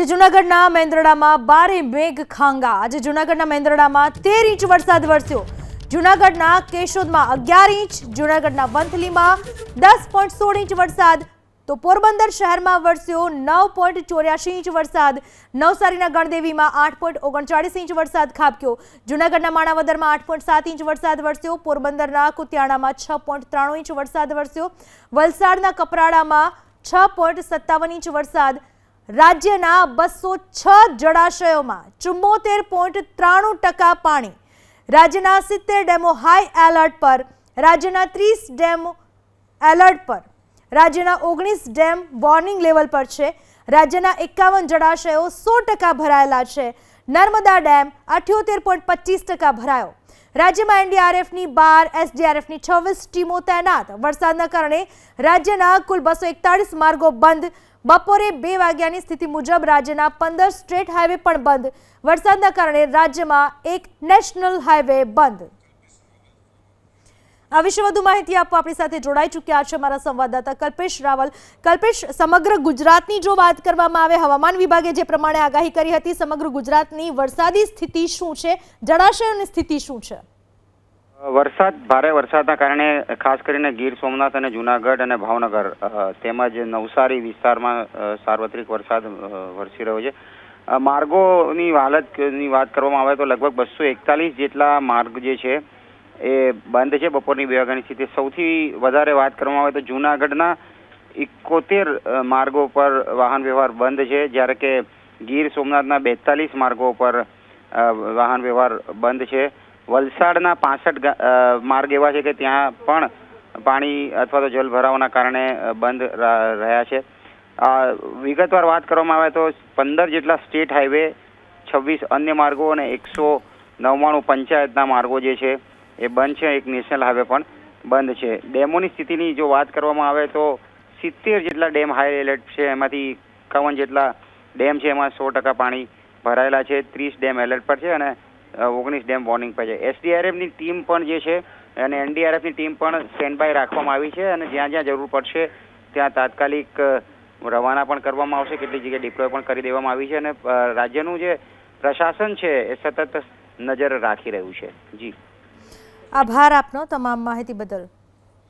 આજે જૂનાગઢના મેંદરડામાં બારે મેઘ ખાંગા. આજે જૂનાગઢના મેંદરડામાં તેર ઇંચ વરસાદ વરસ્યો. જૂનાગઢના કેશોદમાં અગિયાર ઇંચ, જૂનાગઢના વંથલીમાં દસ પોઈન્ટ સોળ ઇંચ વરસાદ. તો પોરબંદર શહેરમાં વરસ્યો નવ પોઈન્ટ ચોર્યાસી ઇંચ વરસાદ. નવસારીના ગણદેવીમાં આઠ પોઈન્ટ ઓગણચાળીસ ઇંચ વરસાદ ખાબક્યો. જૂનાગઢના માણાવદરમાં આઠ પોઈન્ટ સાત ઇંચ વરસાદ વરસ્યો. પોરબંદરના કુતિયાણામાં છ પોઈન્ટ ત્રાણું ઇંચ વરસાદ વરસ્યો. વલસાડના કપરાડામાં છ પોઈન્ટ સત્તાવન ઇંચ વરસાદ. રાજ્યના બસો છ જળાશયોમાં ચુમ્મોતેર પોઈન્ટ ત્રાણું ટકા પાણી. રાજ્યના સિત્તેર ડેમો હાઈ એલર્ટ પર, રાજ્યના ત્રીસ ડેમો એલર્ટ પર, રાજ્યના ઓગણીસ ડેમ વોર્નિંગ લેવલ પર છે. રાજ્યના એકાવન જળાશયો સો ટકા ભરાયેલા છે. નર્મદા ડેમ અઠ્યોતેર પોઈન્ટ પચીસ ટકા ભરાયો. રાજ્યમાં એનડીઆરએફની બાર, એસડીઆરએફની છવ્વીસ ટીમો તૈનાત. વરસાદના કારણે રાજ્યના કુલ બસો એકતાળીસ માર્ગો બંધ. બપોરે બે વાગ્યાની સ્થિતિ મુજબ રાજ્યના પંદર સ્ટેટ હાઈવે પણ બંધ. વરસાદના કારણે રાજ્યમાં એક નેશનલ હાઈવે બંધ. આ વિશે વધુ માહિતી આપવા આપણી સાથે જોડાઈ ચૂક્યા છે મારા સંવાદદાતા કલ્પેશ રાવલ. કલ્પેશ, સમગ્ર ગુજરાતની જો વાત કરવામાં આવે, હવામાન વિભાગે જે પ્રમાણે આગાહી કરી હતી, સમગ્ર ગુજરાતની વરસાદી સ્થિતિ શું છે? જળાશયોની સ્થિતિ શું છે? વરસાદ, ભારે વરસાદના કારણે, ખાસ કરીને ગીર સોમનાથ અને જુનાગઢ અને ભાવનગર તેમજ નવસારી વિસ્તારમાં સાર્વત્રિક વરસાદ વરસી રહ્યો છે. માર્ગોની હાલતની વાત કરવામાં આવે તો લગભગ બસો એકતાલીસ જેટલા માર્ગ જે છે, એ બંધ છે બપોરની બે વાગ્યાની સ્થિતિ. સૌથી વધારે વાત કરવામાં આવે તો જુનાગઢના એકોતેર માર્ગો પર વાહન વ્યવહાર બંધ છે, જ્યારે કે ગીર સોમનાથના બેતાલીસ માર્ગો પર વાહન વ્યવહાર બંધ છે. વલસાડના પાસઠ માર્ગ એવા છે કે ત્યાં પણ પાણી અથવા તો જલ ભરાવાના કારણે બંધ રહ્યા છે. વિગતવાર વાત કરવામાં આવે તો પંદર જેટલા સ્ટેટ હાઈવે, છવ્વીસ અન્ય માર્ગો અને એકસો નવ્વાણું પંચાયતના માર્ગો જે છે, એ બંધ છે. એક નેશનલ હાઈવે પણ બંધ છે. ડેમોની સ્થિતિની જો વાત કરવામાં આવે તો સિત્તેર જેટલા ડેમ હાઈ એલર્ટ છે. એમાંથી એકાવન જેટલા ડેમ છે. એમાં સો ટકા પાણી ભરાયેલા છે. ત્રીસ ડેમ એલર્ટ પર છે અને ઓગણીસ ડેમ વોર્નિંગ પર છે. એસડીઆરએફની ટીમ પણ જે છે, અને એનડીઆરએફની ટીમ પણ સ્ટેન્ડ બાય રાખવામાં આવી છે અને જ્યાં જ્યાં જરૂર પડશે, ત્યાં તાત્કાલિક રવાના પણ કરવામાં આવશે કેટલી જગ્યાએ ડિપ્લોય પણ કરી દેવામાં આવી છે અને રાજ્યનું જે પ્રશાસન છે એ સતત નજર રાખી રહ્યું છે. જી. આભાર આપનો તમામ માહિતી બદલ.